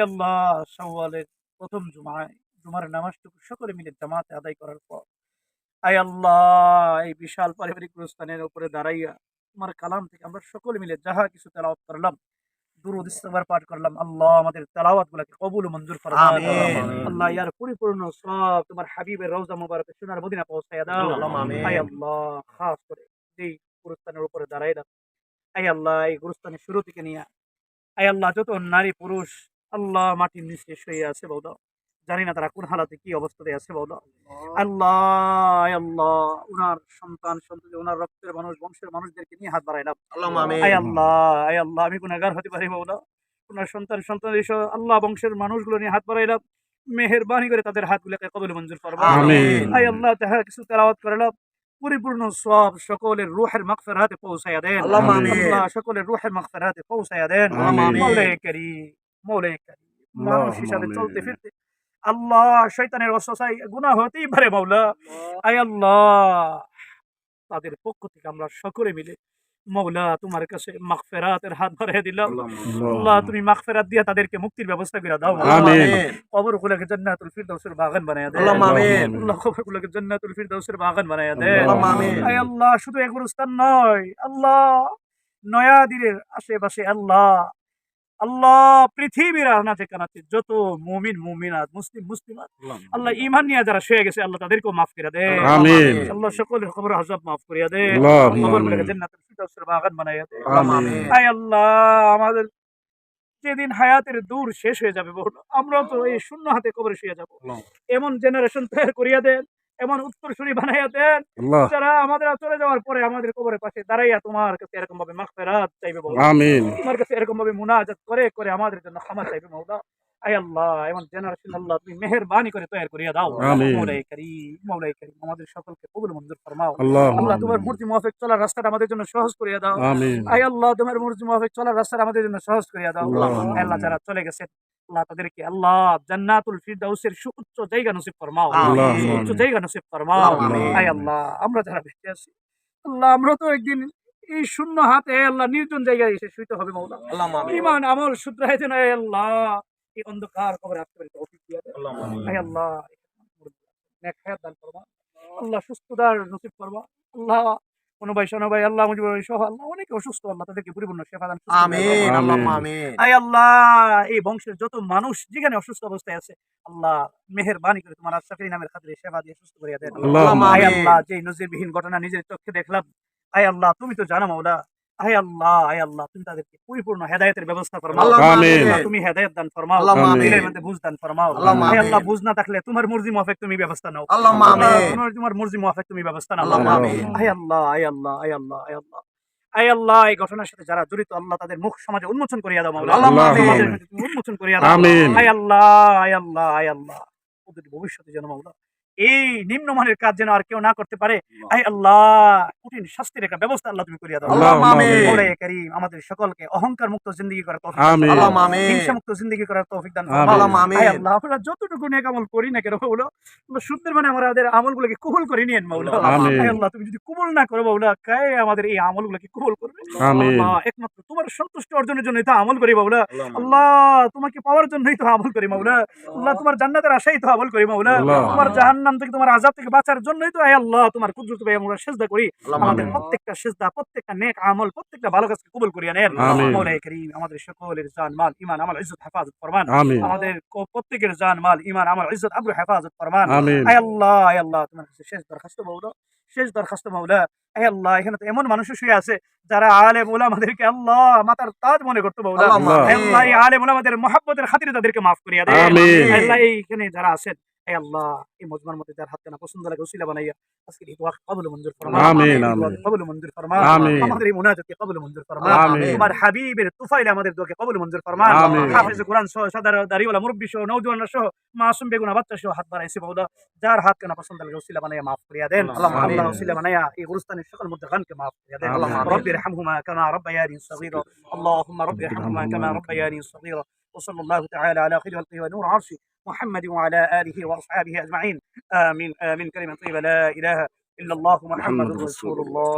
আল্লাহ শাওয়ালের প্রথম জুমায় জুমার নামাজটুকু সকলে মিলে জামাতে আদায় করার পর আয় আল্লাহ এই বিশাল পারিবারিক প্রস্থানের উপরে দাঁড়াইয়া তোমার কালাম থেকে আমরা সকলে মিলে যাহা কিছু তেলাওয়াত করলাম দুরুদ ইস্তেগফার পাঠ করলাম আল্লাহ আমাদের তেলাওয়াত গুলাকে কবুল মঞ্জুর ফরমান আল্লাহ ইয়ার পরিপূর্ণ সব তোমার হাবিবের রওজা মুবারকে সোনার মদিনা পৌঁছায়া দাও। আয় আল্লাহ খাস করে এই গুরুস্থানের উপরে দাঁড়াই দাও। আয় আল্লাহ এই গুরুস্থানের শুরু থেকে নিয়ে আয় আল্লাহ যত নারী পুরুষ আল্লাহ মাটির নিচে শুয়ে আছে বৌদা। জানি না তারা কোন হালাতে কি অবস্থাতে আছে বৌদা। আল্লাহ। আল্লাহ উনার সন্তান সন্ততি ওনার রক্তের মানুষ বংশের মানুষদেরকে নিয়ে হাত বাড়াইলাম। আয় আল্লাহ আয় আল্লাহ আমি গুনাহগার হতে পারি বৌদা। ওনার সন্তান সন্তান এসব আল্লাহ বংশের মানুষগুলো নিয়ে হাত বাড়াইলাম মেহেরবানি করে তাদের হাতগুলোকে কবল মঞ্জুর আমিন। আয় আল্লাহ তাহা কিছু তেলাওয়াত করলাম পরিপূর্ণ সব সকলের রুহের মাগফিরাতে পৌঁছায়া দেন। আল্লাহ সকলের রুহের মাগফিরাতে পৌঁছায়া দেন। আমিন। কারীম। মৌলাই মানুষ হিসাবে চলতে ফিরতে আল্লাহ শয়তানের ওয়াসওয়াসায় গুনাহ হতেই পারে মাওলা আয় আল্লাহ। তাদের পক্ষ থেকে আমরা সকলে মিলে মৌলা তোমার কাছে মাগফিরাতের হাত বাড়িয়ে দিলাম। আল্লাহ তুমি মাগফিরাত দিয়ে তাদেরকে মুক্তির ব্যবস্থা করে দাও। আমিন। কবর গুলোকে জান্নাতুল ফিরদাউসের বাগান বানায় দেয় আল্লাহুম্মা আমিন। আল্লাহ কবর গুলোকে জান্নাতুল ফিরদাউসের বাগান বানায় দেয় আল্লাহুম্মা আমিন। আয় আল্লাহ শুধু এক গুরুস্থান নয়। আল্লাহ নয়াদিনের আশেপাশে আল্লাহ। আল্লাহ পৃথিবীর আনাচে কানাচে যত মুমিন মুমিনাত মুসলিম মুসলিমাত আল্লাহ ইমান নিয়ে যারা শুয়ে গেছে আল্লাহ তাদেরকেও মাফ করে দেয় আমিন। আল্লাহ সকলের খবর হজব মাফ করিয়া দে খবর। গুলোকে ফিরদাউসের বাগান বানাইয়া দে। আমিন। আয় আল্লাহ আমাদের যেদিন হায়াতের দূর শেষ হয়ে যাবে বহু আমরা তো এই শূন্য হাতে কবরে শুয়ে যাব এমন জেনারেশন তৈরি করিয়া দেন এমন উত্তরসূরি বানাইয়া দেন যারা আমাদের চলে যাওয়ার পরে আমাদের কবরের পাশে দাঁড়াইয়া তোমার কাছে এরকম ভাবে মাগফিরাত চাইবে বলো। আমিন। তোমার কাছে এরকম ভাবে মুনাজাত করে করে আমাদের জন্য ক্ষমা চাইবে মৌলা। আয় আল্লাহ এমন জেনারেশন আল্লাহ তুমি মেহেরবানি করে তৈরি করিয়া দাও। আমিন। মৌলাই করিম মৌলাই করিম আমাদের সকলকে কবুল মঞ্জুর ফরমাও। আল্লাহ তোমার মূর্তি মুআফিক চলার রাস্তাটা আমাদের জন্য সহজ করিয়া দাও। আমিন। আয় আল্লাহ তোমার মর্জি মুআফিক চলার রাস্তাটা আমাদের জন্য সহজ করিয়া দাও। আল্লাহ। আল্লাহ যারা চলে গেছেন আল্লাহ তাদেরকে আল্লাহ জান্নাতুল ফিরদাউসের সুউচ্চ জায়গা নসিব ফরমাও। সুউচ্চ জায়গা নসিব ফরমাও। আয় আল্লাহ আমরা যারা বেঁচে আছি আল্লাহ আমরা তো একদিন এই শূন্য হাতে আল্লাহ নির্জন জায়গায় এসে শুইতে হবে মৌলা। ইমান আমল শুধরাই যেন আল্লাহ এই অন্ধকার কবরে আসতে পারি তৌফিক দিয়া। আয় আল্লাহ নেক হায়াত দান করবা আল্লাহ সুস্থতার নসিব করবা আল্লাহ কোনো ভাই শোনো ভাই আল্লাহ সহ আল্লাহ অনেকে অসুস্থ আল্লাহ তাদেরকে পরিপূর্ণ সেবা দান সুস্থ করে দাও। আমিন আমিন। আমিন আয় আল্লাহ এই বংশের যত মানুষ যেখানে অসুস্থ অবস্থায় আছে আল্লাহ মেহেরবানি করে তোমার আশরাফি নামের খাতিরে সেবা দিয়ে সুস্থ করিয়া দেন আল্লাহুম্মা আয় আল্লাহ যে নজিরবিহীন ঘটনা নিজের চোখে দেখলাম আয় আল্লাহ তুমি তো জানো মাওলা আল্লাহ আল্লাহ তুমি তাদেরকে পরিপূর্ণ হেদায়েতের ব্যবস্থা ফরমাও। আমিন। তুমি হেদায়েত দান ফরমাও। দিলের মধ্যে বুঝ দান ফরমাও। আল্লাহুম্মা আল্লাহ বুঝ না থাকলে তোমার মর্জি মুআফিক তুমি ব্যবস্থা নাও। আল্লাহ, আমিন। তোমার তোমার মর্জি মুআফিক তুমি ব্যবস্থা নাও। আমিন। আল্লাহ আয় আল্লাহ আল্লাহ আল্লাহ আয় আল্লাহ এই ঘটনার সাথে যারা জড়িত আল্লাহ তাদের মুখ সমাজে উন্মোচন করিয়া দাও তুমি উন্মোচন করিয়া দাও। আমিন। আয় আল্লাহ আয় আল্লাহ আল্লাহ ভবিষ্যতে যেন মাওলা এই নিম্নমানের কাজ যেন আর কেউ না করতে পারে। আয় আল্লাহ কঠিন শাস্তির একটা ব্যবস্থা আল্লাহ তুমি করিয়া দাও। কারীম আমাদের সকলকে অহংকার মুক্ত জিন্দগি করার তৌফিক। হিংসা মুক্ত জিন্দগি করার তৌফিক দান আল্লাহ আমরা যতটুকু নেক আমল করি না কেন বলো মানে আমাদের আমলগুলোকে কবুল করে নিয়েন মাওলা আল্লাহ তুমি যদি কবুল না করো বাউলা কে আমাদের এই আমলগুলোকে কবুল করবে? একমাত্র তোমার সন্তুষ্ট অর্জনের জন্যই তো আমল করি বাউলা আল্লাহ তোমাকে পাওয়ার জন্যই তো আমল করি মাওলা আল্লাহ। তোমার জান্নাতের আশাই তো আমল করি মাওলা। তোমার জাহান্নাম থেকে তোমার আযাব থেকে বাঁচার জন্যই তো আয় আল্লাহ তোমার কুদরত ভাই আমরা সেজদা করি। আমাদের প্রত্যেকটা সেজদা প্রত্যেকটা নেক আমল প্রত্যেকটা ভালো কাজকে কবুল করিয়া নেন। মৌলাই করিম আমাদের সকলের জান মাল ইমান আমল ইজ্জত হেফাজত ফরমান। আমাদের প্রত্যেকের জান মাল ইমান আমল ইজ্জত আব্রু হেফাজত ফরমান। আয় আল্লাহ আয় আল্লাহ তোমার কাছে শেষ দরখাস্ত মাওলা শেষ দরখাস্ত মাওলা আয় আল্লাহ এখানে তো এমন মানুষ শুয়ে আছে যারা আলেম ওলামাদেরকে আল্লাহ মাতার তাজ মনে করতে মাওলা। আল্লাহ আলেম ওলামাদের মহাব্বতের খাতিরে তাদেরকে মাফ করিয়া। আয় আল্লাহ এইখানে যারা আছেন আয় আল্লাহ এই মজমার মধ্যে যার হাত কেনা পছন্দ লাগে উসিলা বানাইয়া আজকে এই দোয়া কবুল মঞ্জুর ফরমা আমিন, আমিন। কবুল মঞ্জুর ফরমা আমিন। আমাদের এই মুনাজাতকে কবুল মঞ্জুর ফরমা আমিন। তোমার হাবিবের তুফাইলে আমাদের দোয়াকে কবুল মঞ্জুর ফরমা আমিন। হাফেজ কোরআন সহ সাদার দাড়িওয়ালা মুরব্বী সহ নওজওয়ানরা সহ মাসুম বেগুনা বাচ্চা সহ হাত বাড়াইছে বাউলা যার হাত কেনা পছন্দ লাগে উসিলা বানাইয়া মাফ করিয়া দেন আল্লাহুম্মা আমিন। আল্লাহ উসিলা বানাইয়া এই গুরুস্তানের সকল মধ্যে গানকে মাফ করিয়া দেন আল্লাহুম্মা আমিন। رب ارحمهما كما ربياني صغيرا اللهم رب ارحمهما كما ربياني صغيرا وصلى الله تعالى على خير خلقه ونور عرشه محمد وعلى آله وأصحابه أجمعين. آمين آمين. كلمة طيبة لا إله إلا الله محمد رسول الله.